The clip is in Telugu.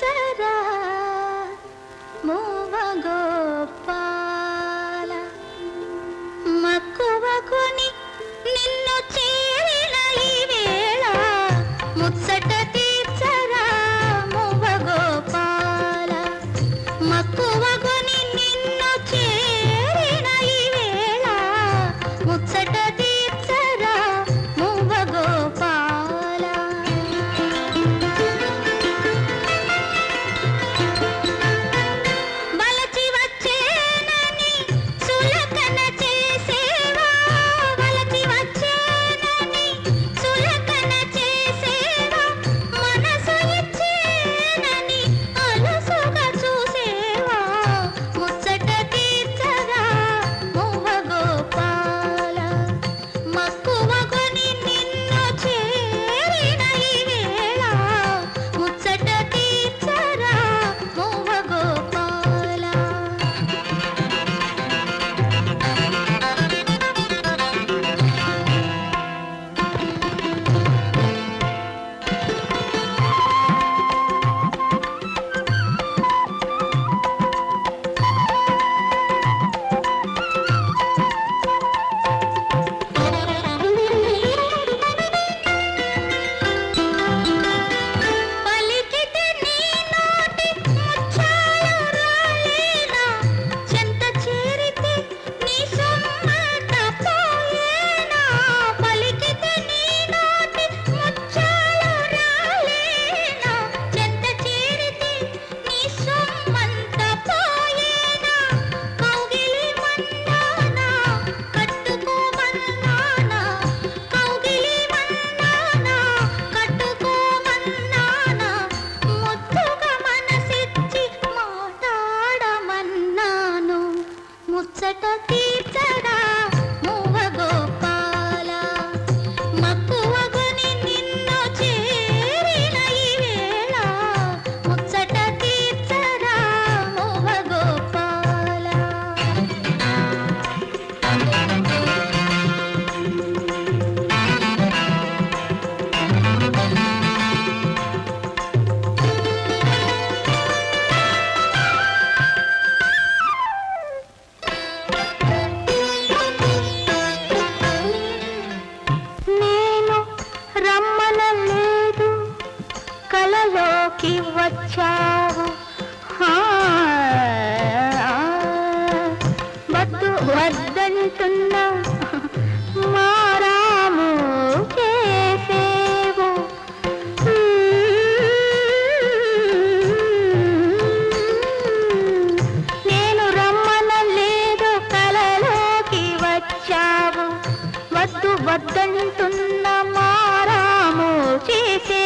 tera వెళ్తున్న మారాము చేసేవు. నేను రమ్మన లేదు కలలోకి వచ్చావు. వద్దు వద్దంటున్న మారాము చేసే